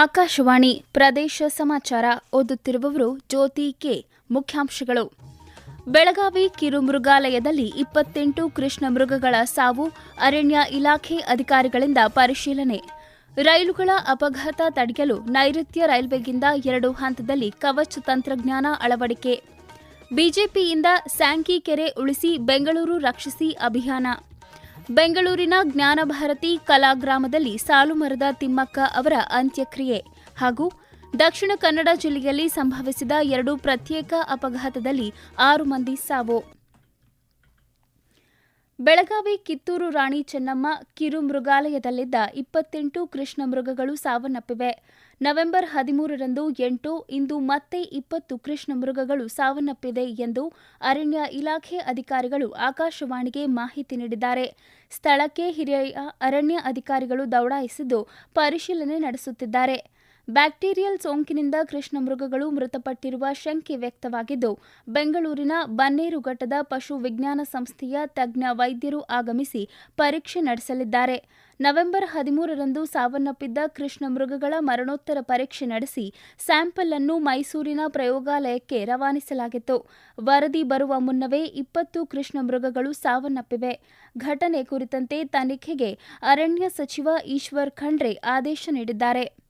ಆಕಾಶವಾಣಿ ಪ್ರದೇಶ ಸಮಾಚಾರ ಓದುತ್ತಿರುವವರು ಜ್ಯೋತಿ ಕೆ. ಮುಖ್ಯಾಂಶಗಳು. ಬೆಳಗಾವಿ ಕಿರುಮೃಗಾಲಯದಲ್ಲಿ ಇಪ್ಪತ್ತೆಂಟು ಕೃಷ್ಣ ಮೃಗಗಳ ಸಾವು ಅರಣ್ಯ ಇಲಾಖೆ ಅಧಿಕಾರಿಗಳಿಂದ ಪರಿಶೀಲನೆ. ರೈಲುಗಳ ಅಪಘಾತ ತಡೆಯಲು ನೈಋತ್ಯ ರೈಲ್ವೆಗಿಂದ ಎರಡು ಹಂತದಲ್ಲಿ ಕವಚ್ ತಂತ್ರಜ್ಞಾನ ಅಳವಡಿಕೆ. ಬಿಜೆಪಿಯಿಂದ ಸ್ಯಾಂಕಿ ಕೆರೆ ಉಳಿಸಿ ಬೆಂಗಳೂರು ರಕ್ಷಿಸಿ ಅಭಿಯಾನ. ಬೆಂಗಳೂರಿನ ಜ್ಞಾನಭಾರತಿ ಕಲಾಗ್ರಾಮದಲ್ಲಿ ಸಾಲುಮರದ ತಿಮ್ಮಕ್ಕ ಅವರ ಅಂತ್ಯಕ್ರಿಯೆ ಹಾಗೂ ದಕ್ಷಿಣ ಕನ್ನಡ ಜಿಲ್ಲೆಯಲ್ಲಿ ಸಂಭವಿಸಿದ ಎರಡು ಪ್ರತ್ಯೇಕ ಅಪಘಾತದಲ್ಲಿ ಆರು ಮಂದಿ ಸಾವು. ಬೆಳಗಾವಿ ಕಿತ್ತೂರು ರಾಣಿ ಚೆನ್ನಮ್ಮ ಕಿರು ಮೃಗಾಲಯದಲ್ಲಿದ್ದ ಇಪ್ಪತ್ತೆಂಟು ಕೃಷ್ಣ ಮೃಗಗಳು ಸಾವನ್ನಪ್ಪಿವೆ. ನವೆಂಬರ್ ಹದಿಮೂರರಂದು ಎಂಟು, ಇಂದು ಮತ್ತೆ ಇಪ್ಪತ್ತು ಕೃಷ್ಣ ಮೃಗಗಳು ಸಾವನ್ನಪ್ಪಿದೆ ಎಂದು ಅರಣ್ಯ ಇಲಾಖೆ ಅಧಿಕಾರಿಗಳು ಆಕಾಶವಾಣಿಗೆ ಮಾಹಿತಿ ನೀಡಿದ್ದಾರೆ. ಸ್ಥಳಕ್ಕೆ ಹಿರಿಯ ಅರಣ್ಯ ಅಧಿಕಾರಿಗಳು ದೌಡಾಯಿಸಿದ್ದು ಪರಿಶೀಲನೆ ನಡೆಸುತ್ತಿದ್ದಾರೆ. ಬ್ಯಾಕ್ಟೀರಿಯಲ್ ಸೋಂಕಿನಿಂದ ಕೃಷ್ಣ ಮೃಗಗಳು ಮೃತಪಟ್ಟಿರುವ ಶಂಕೆ ವ್ಯಕ್ತವಾಗಿದ್ದು, ಬೆಂಗಳೂರಿನ ಬನ್ನೇರುಘಟ್ಟದ ಪಶು ವಿಜ್ಞಾನ ಸಂಸ್ಥೆಯ ತಜ್ಞ ವೈದ್ಯರು ಆಗಮಿಸಿ ಪರೀಕ್ಷೆ ನಡೆಸಲಿದ್ದಾರೆ. ನವೆಂಬರ್ ಹದಿಮೂರರಂದು ಸಾವನ್ನಪ್ಪಿದ್ದ ಕೃಷ್ಣ ಮೃಗಗಳ ಮರಣೋತ್ತರ ಪರೀಕ್ಷೆ ನಡೆಸಿ ಸ್ಯಾಂಪಲ್ ಅನ್ನು ಮೈಸೂರಿನ ಪ್ರಯೋಗಾಲಯಕ್ಕೆ ರವಾನಿಸಲಾಗಿತ್ತು. ವರದಿ ಬರುವ ಮುನ್ನವೇ ಇಪ್ಪತ್ತು ಕೃಷ್ಣ ಮೃಗಗಳು ಸಾವನ್ನಪ್ಪಿವೆ. ಘಟನೆ ಕುರಿತಂತೆ ತನಿಖೆಗೆ ಅರಣ್ಯ ಸಚಿವ ಈಶ್ವರ್ ಖಂಡ್ರೆ ಆದೇಶ ನೀಡಿದ್ದಾರೆ.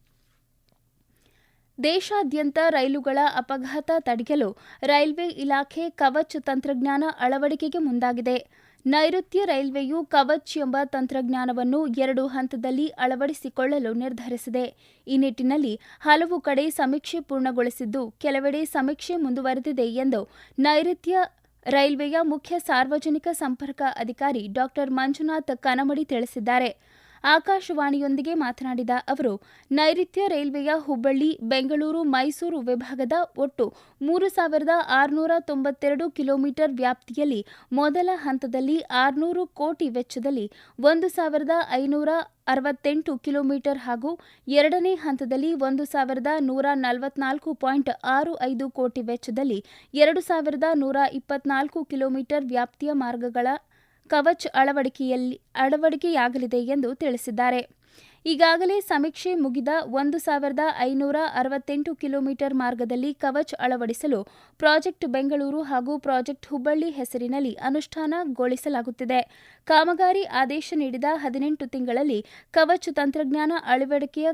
ದೇಶಾದ್ಯಂತ ರೈಲುಗಳ ಅಪಘಾತ ತಡೆಯಲು ರೈಲ್ವೆ ಇಲಾಖೆ ಕವಚ್ ತಂತ್ರಜ್ಞಾನ ಅಳವಡಿಕೆಗೆ ಮುಂದಾಗಿದೆ. ನೈಋತ್ಯ ರೈಲ್ವೆಯು ಕವಚ್ ಎಂಬ ತಂತ್ರಜ್ಞಾನವನ್ನು ಎರಡು ಹಂತದಲ್ಲಿ ಅಳವಡಿಸಿಕೊಳ್ಳಲು ನಿರ್ಧರಿಸಿದೆ. ಈ ನಿಟ್ಟಿನಲ್ಲಿ ಹಲವು ಕಡೆ ಸಮೀಕ್ಷೆ ಪೂರ್ಣಗೊಳಿಸಿದ್ದು, ಕೆಲವೆಡೆ ಸಮೀಕ್ಷೆ ಮುಂದುವರೆದಿದೆ ಎಂದು ನೈಋತ್ಯ ರೈಲ್ವೆಯ ಮುಖ್ಯ ಸಾರ್ವಜನಿಕ ಸಂಪರ್ಕ ಅಧಿಕಾರಿ ಡಾ ಮಂಜುನಾಥ್ ಕನಮಡಿ ತಿಳಿಸಿದ್ದಾರೆ. ಆಕಾಶವಾಣಿಯೊಂದಿಗೆ ಮಾತನಾಡಿದ ಅವರು, ನೈಋತ್ಯ ರೈಲ್ವೆಯ ಹುಬ್ಬಳ್ಳಿ, ಬೆಂಗಳೂರು, ಮೈಸೂರು ವಿಭಾಗದ ಒಟ್ಟು ಮೂರು ಸಾವಿರದ ಆರುನೂರ ತೊಂಬತ್ತೆರಡು ಕಿಲೋಮೀಟರ್ ವ್ಯಾಪ್ತಿಯಲ್ಲಿ ಮೊದಲ ಹಂತದಲ್ಲಿ ಆರುನೂರು ಕೋಟಿ ವೆಚ್ಚದಲ್ಲಿ ಒಂದು ಸಾವಿರದ ಐನೂರ ಅರವತ್ತೆಂಟು ಕಿಲೋಮೀಟರ್ ಹಾಗೂ ಎರಡನೇ ಹಂತದಲ್ಲಿ ಒಂದು ಸಾವಿರದ ನೂರ ನಲವತ್ನಾಲ್ಕು ಪಾಯಿಂಟ್ ಆರು ಐದು ಕೋಟಿ ವೆಚ್ಚದಲ್ಲಿ ಎರಡು ಸಾವಿರದ ನೂರ ಇಪ್ಪತ್ನಾಲ್ಕು ಕಿಲೋಮೀಟರ್ ವ್ಯಾಪ್ತಿಯ ಮಾರ್ಗಗಳ ಕವಚ್ ಅಳವಡಿಕೆಯಲ್ಲಿ ಅಳವಡಿಕೆಯಾಗಲಿದೆ ಎಂದು ತಿಳಿಸಿದ್ದಾರೆ. ಈಗಾಗಲೇ ಸಮೀಕ್ಷೆ ಮುಗಿದ ಒಂದು ಸಾವಿರದ ಐನೂರ ಅರವತ್ತೆಂಟು ಕಿಲೋಮೀಟರ್ ಮಾರ್ಗದಲ್ಲಿ ಕವಚ್ ಅಳವಡಿಸಲು ಪ್ರಾಜೆಕ್ಟ್ ಬೆಂಗಳೂರು ಹಾಗೂ ಪ್ರಾಜೆಕ್ಟ್ ಹುಬ್ಬಳ್ಳಿ ಹೆಸರಿನಲ್ಲಿ ಅನುಷ್ಠಾನಗೊಳಿಸಲಾಗುತ್ತಿದೆ. ಕಾಮಗಾರಿ ಆದೇಶ ನೀಡಿದ ಹದಿನೆಂಟು ತಿಂಗಳಲ್ಲಿ ಕವಚ್ ತಂತ್ರಜ್ಞಾನ ಅಳವಡಿಕೆಯ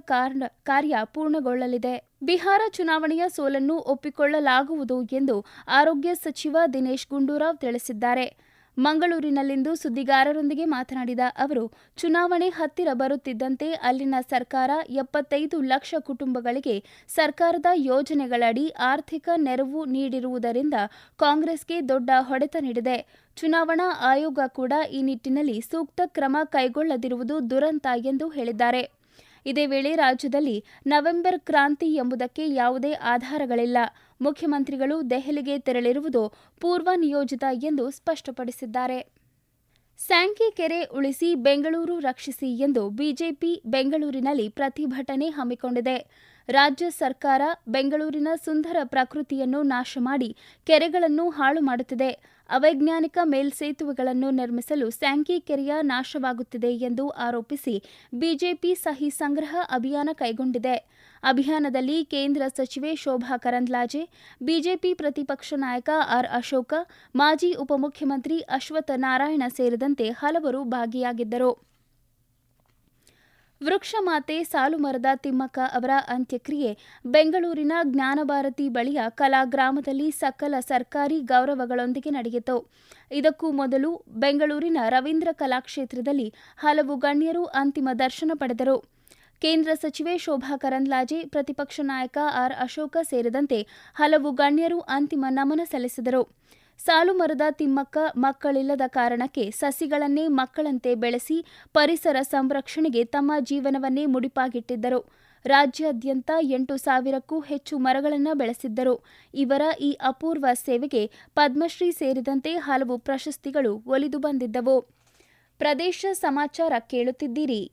ಕಾರ್ಯ ಪೂರ್ಣಗೊಳ್ಳಲಿದೆ. ಬಿಹಾರ ಚುನಾವಣೆಯ ಸೋಲನ್ನು ಒಪ್ಪಿಕೊಳ್ಳಲಾಗುವುದು ಎಂದು ಆರೋಗ್ಯ ಸಚಿವ ದಿನೇಶ್ ಗುಂಡೂರಾವ್ ತಿಳಿಸಿದ್ದಾರೆ. ಮಂಗಳೂರಿನಲ್ಲಿಂದು ಸುದ್ದಿಗಾರರೊಂದಿಗೆ ಮಾತನಾಡಿದ ಅವರು, ಚುನಾವಣೆ ಹತ್ತಿರ ಬರುತ್ತಿದ್ದಂತೆ ಅಲ್ಲಿನ ಸರ್ಕಾರ ಎಪ್ಪತ್ತೈದು ಲಕ್ಷ ಕುಟುಂಬಗಳಿಗೆ ಸರ್ಕಾರದ ಯೋಜನೆಗಳಡಿ ಆರ್ಥಿಕ ನೆರವು ನೀಡಿರುವುದರಿಂದ ಕಾಂಗ್ರೆಸ್ಗೆ ದೊಡ್ಡ ಹೊಡೆತ ನೀಡಿದೆ. ಚುನಾವಣಾ ಆಯೋಗ ಕೂಡ ಈ ನಿಟ್ಟಿನಲ್ಲಿ ಸೂಕ್ತ ಕ್ರಮ ಕೈಗೊಳ್ಳದಿರುವುದು ದುರಂತ ಎಂದು ಹೇಳಿದ್ದಾರೆ. ಇದೇ ವೇಳೆ ರಾಜ್ಯದಲ್ಲಿ ನವೆಂಬರ್ ಕ್ರಾಂತಿ ಎಂಬುದಕ್ಕೆ ಯಾವುದೇ ಆಧಾರಗಳಿಲ್ಲ. ಮುಖ್ಯಮಂತ್ರಿಗಳು ದೆಹಲಿಗೆ ತೆರಳಿರುವುದು ಪೂರ್ವ ನಿಯೋಜಿತ ಎಂದು ಸ್ಪಷ್ಟಪಡಿಸಿದ್ದಾರೆ. ಸ್ಯಾಂಕಿ ಕೆರೆ ಉಳಿಸಿ ಬೆಂಗಳೂರು ರಕ್ಷಿಸಿ ಎಂದು ಬಿಜೆಪಿ ಬೆಂಗಳೂರಿನಲ್ಲಿ ಪ್ರತಿಭಟನೆ ಹಮ್ಮಿಕೊಂಡಿದೆ. ರಾಜ್ಯ ಸರ್ಕಾರ ಬೆಂಗಳೂರಿನ ಸುಂದರ ಪ್ರಕೃತಿಯನ್ನು ನಾಶ ಮಾಡಿ ಕೆರೆಗಳನ್ನು ಹಾಳು ಮಾಡುತ್ತಿದೆ. ಅವೈಜ್ಞಾನಿಕ ಮೇಲ್ಸೇತುವೆಗಳನ್ನು ನಿರ್ಮಿಸಲು ಸ್ಯಾಂಕಿ ಕೆರೆಯ ನಾಶವಾಗುತ್ತಿದೆ ಎಂದು ಆರೋಪಿಸಿ ಬಿಜೆಪಿ ಸಹಿ ಸಂಗ್ರಹ ಅಭಿಯಾನ ಕೈಗೊಂಡಿದೆ. ಅಭಿಯಾನದಲ್ಲಿ ಕೇಂದ್ರ ಸಚಿವೆ ಶೋಭಾ ಕರಂದ್ಲಾಜೆ, ಬಿಜೆಪಿ ಪ್ರತಿಪಕ್ಷ ನಾಯಕ ಆರ್ ಅಶೋಕ, ಮಾಜಿ ಉಪಮುಖ್ಯಮಂತ್ರಿ ಅಶ್ವಥ್ ನಾರಾಯಣ ಸೇರಿದಂತೆ ಹಲವರು ಭಾಗಿಯಾಗಿದ್ದರು. ವೃಕ್ಷಮಾತೆ ಸಾಲುಮರದ ತಿಮ್ಮಕ್ಕ ಅವರ ಅಂತ್ಯಕ್ರಿಯೆ. ಬೆಂಗಳೂರಿನ ಜ್ಞಾನಭಾರತಿ ಬಳಿಯ ಕಲಾಗ್ರಾಮದಲ್ಲಿ ಸಕಲ ಸರ್ಕಾರಿ ಗೌರವಗಳೊಂದಿಗೆ ನಡೆಯಿತು. ಇದಕ್ಕೂ ಮೊದಲು ಬೆಂಗಳೂರಿನ ರವೀಂದ್ರ ಕಲಾಕ್ಷೇತ್ರದಲ್ಲಿ ಹಲವು ಗಣ್ಯರು ಅಂತಿಮ ದರ್ಶನ ಪಡೆದರು. ಕೇಂದ್ರ ಸಚಿವೆ ಶೋಭಾ ಕರಂದ್ಲಾಜೆ, ಪ್ರತಿಪಕ್ಷ ನಾಯಕ ಆರ್ ಅಶೋಕ ಸೇರಿದಂತೆ ಹಲವು ಗಣ್ಯರು ಅಂತಿಮ ನಮನ ಸಲ್ಲಿಸಿದರು. ಸಾಲುಮರದ ತಿಮ್ಮಕ್ಕ ಮಕ್ಕಳಿಲ್ಲದ ಕಾರಣಕ್ಕೆ ಸಸಿಗಳನ್ನೇ ಮಕ್ಕಳಂತೆ ಬೆಳೆಸಿ ಪರಿಸರ ಸಂರಕ್ಷಣೆಗೆ ತಮ್ಮ ಜೀವನವನ್ನೇ ಮುಡಿಪಾಗಿಟ್ಟಿದ್ದರು. ರಾಜ್ಯಾದ್ಯಂತ ಎಂಟು ಸಾವಿರಕ್ಕೂ ಹೆಚ್ಚು ಮರಗಳನ್ನು ಬೆಳೆಸಿದ್ದರು. ಇವರ ಈ ಅಪೂರ್ವ ಸೇವೆಗೆ ಪದ್ಮಶ್ರೀ ಸೇರಿದಂತೆ ಹಲವು ಪ್ರಶಸ್ತಿಗಳು ಒಲಿದು ಬಂದಿದ್ದವು. ಪ್ರದೇಶ ಸಮಾಚಾರ ಕೇಳುತ್ತಿದ್ದೀರಿ.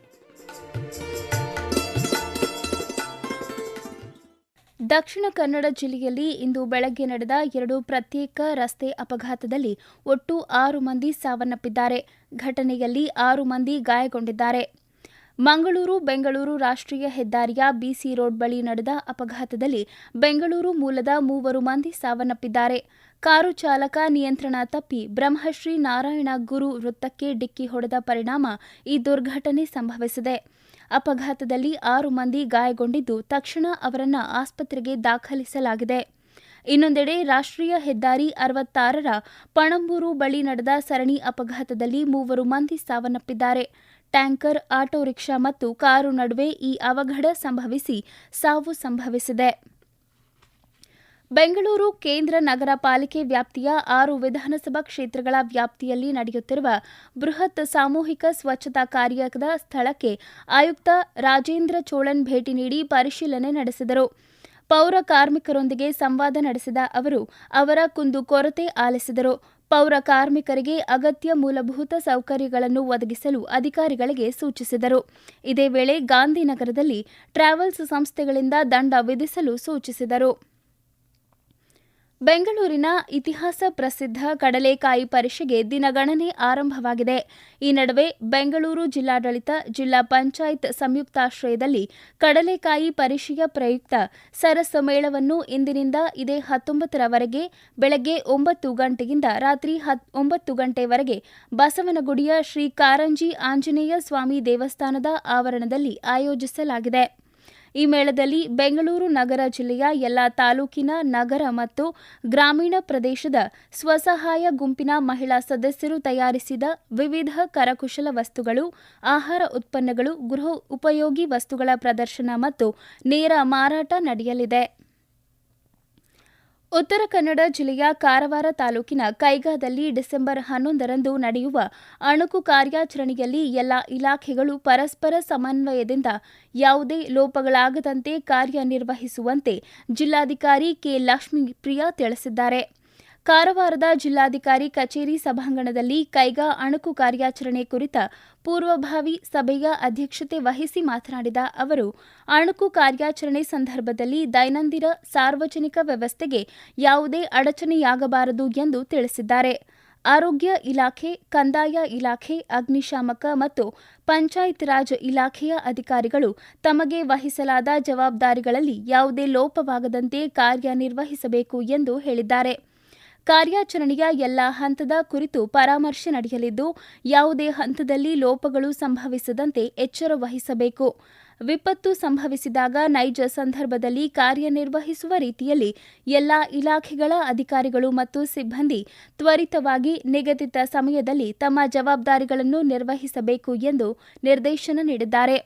ದಕ್ಷಿಣ ಕನ್ನಡ ಜಿಲ್ಲೆಯಲ್ಲಿ ಇಂದು ಬೆಳಗ್ಗೆ ನಡೆದ ಎರಡು ಪ್ರತ್ಯೇಕ ರಸ್ತೆ ಅಪಘಾತದಲ್ಲಿ ಒಟ್ಟು ಆರು ಮಂದಿ ಸಾವನ್ನಪ್ಪಿದ್ದಾರೆ. ಘಟನೆಯಲ್ಲಿ ಆರು ಮಂದಿ ಗಾಯಗೊಂಡಿದ್ದಾರೆ. ಮಂಗಳೂರು, ಬೆಂಗಳೂರು ರಾಷ್ಟ್ರೀಯ ಹೆದ್ದಾರಿಯ ಬಿಸಿ ರೋಡ್ ಬಳಿ ನಡೆದ ಅಪಘಾತದಲ್ಲಿ ಬೆಂಗಳೂರು ಮೂಲದ ಮೂವರು ಮಂದಿ ಸಾವನ್ನಪ್ಪಿದ್ದಾರೆ. ಕಾರು ಚಾಲಕ ನಿಯಂತ್ರಣ ತಪ್ಪಿ ಬ್ರಹ್ಮಶ್ರೀ ನಾರಾಯಣ ಗುರು ವೃತ್ತಕ್ಕೆ ಡಿಕ್ಕಿ ಹೊಡೆದ ಪರಿಣಾಮ ಈ ದುರ್ಘಟನೆ ಸಂಭವಿಸಿದೆ. ಅಪಘಾತದಲ್ಲಿ ಆರು ಮಂದಿ ಗಾಯಗೊಂಡಿದ್ದು ತಕ್ಷಣ ಅವರನ್ನು ಆಸ್ಪತ್ರೆಗೆ ದಾಖಲಿಸಲಾಗಿದೆ. ಇನ್ನೊಂದೆಡೆ ರಾಷ್ಟ್ರೀಯ ಹೆದ್ದಾರಿ ಅರವತ್ತಾರರ ಪಣಂಬೂರು ಬಳಿ ನಡೆದ ಸರಣಿ ಅಪಘಾತದಲ್ಲಿ ಮೂವರು ಮಂದಿ ಸಾವನ್ನಪ್ಪಿದ್ದಾರೆ. ಟ್ಯಾಂಕರ್, ಆಟೋ ರಿಕ್ಷಾ ಮತ್ತು ಕಾರು ನಡುವೆ ಈ ಅವಘಡ ಸಂಭವಿಸಿ ಸಾವು ಸಂಭವಿಸಿದೆ. ಬೆಂಗಳೂರು ಕೇಂದ್ರ ನಗರ ಪಾಲಿಕೆ ವ್ಯಾಪ್ತಿಯ ಆರು ವಿಧಾನಸಭಾ ಕ್ಷೇತ್ರಗಳ ವ್ಯಾಪ್ತಿಯಲ್ಲಿ ನಡೆಯುತ್ತಿರುವ ಬೃಹತ್ ಸಾಮೂಹಿಕ ಸ್ವಚ್ಛತಾ ಕಾರ್ಯದ ಸ್ಥಳಕ್ಕೆ ಆಯುಕ್ತ ರಾಜೇಂದ್ರ ಚೋಳನ್ ಭೇಟಿ ನೀಡಿ ಪರಿಶೀಲನೆ ನಡೆಸಿದರು. ಪೌರ ಕಾರ್ಮಿಕರೊಂದಿಗೆ ಸಂವಾದ ನಡೆಸಿದ ಅವರು, ಅವರ ಕುಂದುಕೊರತೆ ಆಲಿಸಿದರು. ಪೌರ ಕಾರ್ಮಿಕರಿಗೆ ಅಗತ್ಯ ಮೂಲಭೂತ ಸೌಕರ್ಯಗಳನ್ನು ಒದಗಿಸಲು ಅಧಿಕಾರಿಗಳಿಗೆ ಸೂಚಿಸಿದರು. ಇದೇ ವೇಳೆ ಗಾಂಧಿನಗರದಲ್ಲಿ ಟ್ರಾವೆಲ್ಸ್ ಸಂಸ್ಥೆಗಳಿಂದ ದಂಡ ವಿಧಿಸಲು ಸೂಚಿಸಿದರು. ಬೆಂಗಳೂರಿನ ಇತಿಹಾಸ ಪ್ರಸಿದ್ಧ ಕಡಲೆಕಾಯಿ ಪರಿಷೆಗೆ ದಿನಗಣನೆ ಆರಂಭವಾಗಿದೆ. ಈ ನಡುವೆ ಬೆಂಗಳೂರು ಜಿಲ್ಲಾಡಳಿತ, ಜಿಲ್ಲಾ ಪಂಚಾಯತ್ ಸಂಯುಕ್ತಾಶ್ರಯದಲ್ಲಿ ಕಡಲೆಕಾಯಿ ಪರಿಷೆಯ ಪ್ರಯುಕ್ತ ಸರಸ ಮೇಳವನ್ನು ಇಂದಿನಿಂದ ಇದೇ ಹತ್ತೊಂಬತ್ತರವರೆಗೆ ಬೆಳಗ್ಗೆ ಒಂಬತ್ತು ಗಂಟೆಯಿಂದ ರಾತ್ರಿ ಒಂಬತ್ತು ಗಂಟೆವರೆಗೆ ಬಸವನಗುಡಿಯ ಶ್ರೀ ಕಾರಂಜಿ ಆಂಜನೇಯ ಸ್ವಾಮಿ ದೇವಸ್ಥಾನದ ಆವರಣದಲ್ಲಿ ಆಯೋಜಿಸಲಾಗಿದೆ. ಈ ಮೇಳದಲ್ಲಿ ಬೆಂಗಳೂರು ನಗರ ಜಿಲ್ಲೆಯ ಎಲ್ಲ ತಾಲೂಕಿನ ನಗರ ಮತ್ತು ಗ್ರಾಮೀಣ ಪ್ರದೇಶದ ಸ್ವಸಹಾಯ ಗುಂಪಿನ ಮಹಿಳಾ ಸದಸ್ಯರು ತಯಾರಿಸಿದ ವಿವಿಧ ಕರಕುಶಲ ವಸ್ತುಗಳು, ಆಹಾರ ಉತ್ಪನ್ನಗಳು ಗೃಹ ಉಪಯೋಗಿ ವಸ್ತುಗಳ ಪ್ರದರ್ಶನ ಮತ್ತು ನೇರ ಮಾರಾಟ ನಡೆಯಲಿದೆ. ಉತ್ತರ ಕನ್ನಡ ಜಿಲ್ಲೆಯ ಕಾರವಾರ ತಾಲೂಕಿನ ಕೈಗಾದಲ್ಲಿ ಡಿಸೆಂಬರ್ ಹನ್ನೊಂದರಂದು ನಡೆಯುವ ಅಣುಕು ಕಾರ್ಯಾಚರಣೆಯಲ್ಲಿ ಎಲ್ಲ ಇಲಾಖೆಗಳು ಪರಸ್ಪರ ಸಮನ್ವಯದಿಂದ ಯಾವುದೇ ಲೋಪಗಳಾಗದಂತೆ ಕಾರ್ಯನಿರ್ವಹಿಸುವಂತೆ ಜಿಲ್ಲಾಧಿಕಾರಿ ಕೆ ಲಕ್ಷ್ಮೀಪ್ರಿಯಾ ತಿಳಿಸಿದ್ದಾರೆ. ಕಾರವಾರದ ಜಿಲ್ಲಾಧಿಕಾರಿ ಕಚೇರಿ ಸಭಾಂಗಣದಲ್ಲಿ ಕೈಗಾ ಅಣುಕು ಕಾರ್ಯಾಚರಣೆ ಕುರಿತ ಪೂರ್ವಭಾವಿ ಸಭೆಯ ಅಧ್ಯಕ್ಷತೆ ವಹಿಸಿ ಮಾತನಾಡಿದ ಅವರು, ಅಣುಕು ಕಾರ್ಯಾಚರಣೆ ಸಂದರ್ಭದಲ್ಲಿ ದೈನಂದಿನ ಸಾರ್ವಜನಿಕ ವ್ಯವಸ್ಥೆಗೆ ಯಾವುದೇ ಅಡಚಣೆಯಾಗಬಾರದು ಎಂದು ತಿಳಿಸಿದ್ದಾರೆ. ಆರೋಗ್ಯ ಇಲಾಖೆ, ಕಂದಾಯ ಇಲಾಖೆ, ಅಗ್ನಿಶಾಮಕ ಮತ್ತು ಪಂಚಾಯತ್ ರಾಜ್ ಇಲಾಖೆಯ ಅಧಿಕಾರಿಗಳು ತಮಗೆ ವಹಿಸಲಾದ ಜವಾಬ್ದಾರಿಗಳಲ್ಲಿ ಯಾವುದೇ ಲೋಪವಾಗದಂತೆ ಕಾರ್ಯನಿರ್ವಹಿಸಬೇಕು ಎಂದು ಹೇಳಿದ್ದಾರೆ. ಕಾರ್ಯಾಚರಣೆಯ ಎಲ್ಲ ಹಂತದ ಕುರಿತು ಪರಾಮರ್ಶೆ ನಡೆಯಲಿದ್ದು, ಯಾವುದೇ ಹಂತದಲ್ಲಿ ಲೋಪಗಳು ಸಂಭವಿಸದಂತೆ ಎಚ್ಚರ ವಹಿಸಬೇಕು. ವಿಪತ್ತು ಸಂಭವಿಸಿದಾಗ ನೈಜ ಸಂದರ್ಭದಲ್ಲಿ ಕಾರ್ಯನಿರ್ವಹಿಸುವ ರೀತಿಯಲ್ಲಿ ಎಲ್ಲಾ ಇಲಾಖೆಗಳ ಅಧಿಕಾರಿಗಳು ಮತ್ತು ಸಿಬ್ಬಂದಿ ತ್ವರಿತವಾಗಿ ನಿಗದಿತ ಸಮಯದಲ್ಲಿ ತಮ್ಮ ಜವಾಬ್ದಾರಿಗಳನ್ನು ನಿರ್ವಹಿಸಬೇಕು ಎಂದು ನಿರ್ದೇಶನ ನೀಡಿದ್ದಾರೆ.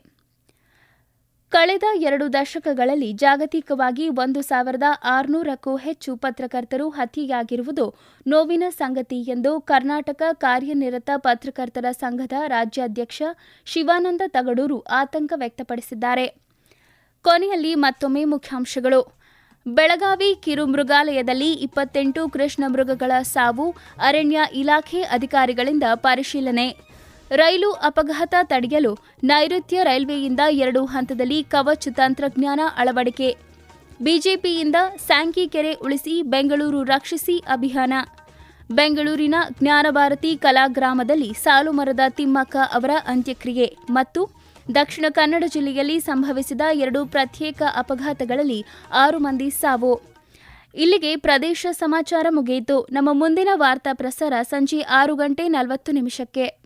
ಕಳೆದ ಎರಡು ದಶಕಗಳಲ್ಲಿ ಜಾಗತಿಕವಾಗಿ ಒಂದು ಸಾವಿರದ ಆರುನೂರಕ್ಕೂ ಹೆಚ್ಚು ಪತ್ರಕರ್ತರು ಹತ್ಯೆಯಾಗಿರುವುದು ನೋವಿನ ಸಂಗತಿ ಎಂದು ಕರ್ನಾಟಕ ಕಾರ್ಯನಿರತ ಪತ್ರಕರ್ತರ ಸಂಘದ ರಾಜ್ಯಾಧ್ಯಕ್ಷ ಶಿವಾನಂದ ತಗಡೂರು ಆತಂಕ ವ್ಯಕ್ತಪಡಿಸಿದ್ದಾರೆ. ಕೊನೆಯಲ್ಲಿ ಮತ್ತೊಮ್ಮೆ ಮುಖ್ಯಾಂಶಗಳು. ಬೆಳಗಾವಿ ಕಿರುಮೃಗಾಲಯದಲ್ಲಿ ಇಪ್ಪತ್ತೆಂಟು ಕೃಷ್ಣ ಮೃಗಗಳ ಸಾವು ಅರಣ್ಯ ಇಲಾಖೆ ಅಧಿಕಾರಿಗಳಿಂದ ಪರಿಶೀಲನೆ. ರೈಲು ಅಪಘಾತ ತಡೆಯಲು ನೈಋತ್ಯ ರೈಲ್ವೆಯಿಂದ ಎರಡು ಹಂತದಲ್ಲಿ ಕವಚ್ ತಂತ್ರಜ್ಞಾನ ಅಳವಡಿಕೆ. ಬಿಜೆಪಿಯಿಂದ ಸ್ಯಾಂಕಿ ಉಳಿಸಿ ಬೆಂಗಳೂರು ರಕ್ಷಿಸಿ ಅಭಿಯಾನ. ಬೆಂಗಳೂರಿನ ಜ್ಞಾನಭಾರತಿ ಕಲಾಗ್ರಾಮದಲ್ಲಿ ಸಾಲುಮರದ ತಿಮ್ಮಕ್ಕ ಅವರ ಅಂತ್ಯಕ್ರಿಯೆ ಮತ್ತು ದಕ್ಷಿಣ ಕನ್ನಡ ಜಿಲ್ಲೆಯಲ್ಲಿ ಸಂಭವಿಸಿದ ಎರಡು ಪ್ರತ್ಯೇಕ ಅಪಘಾತಗಳಲ್ಲಿ ಆರು ಮಂದಿ ಸಾವು. ಇಲ್ಲಿಗೆ ಪ್ರದೇಶ ಸಮಾಚಾರ ಮುಗಿಯಿತು. ನಮ್ಮ ಮುಂದಿನ ವಾರ್ತಾ ಪ್ರಸಾರ ಸಂಜೆ ಆರು ಗಂಟೆ ನಲವತ್ತು ನಿಮಿಷಕ್ಕೆ.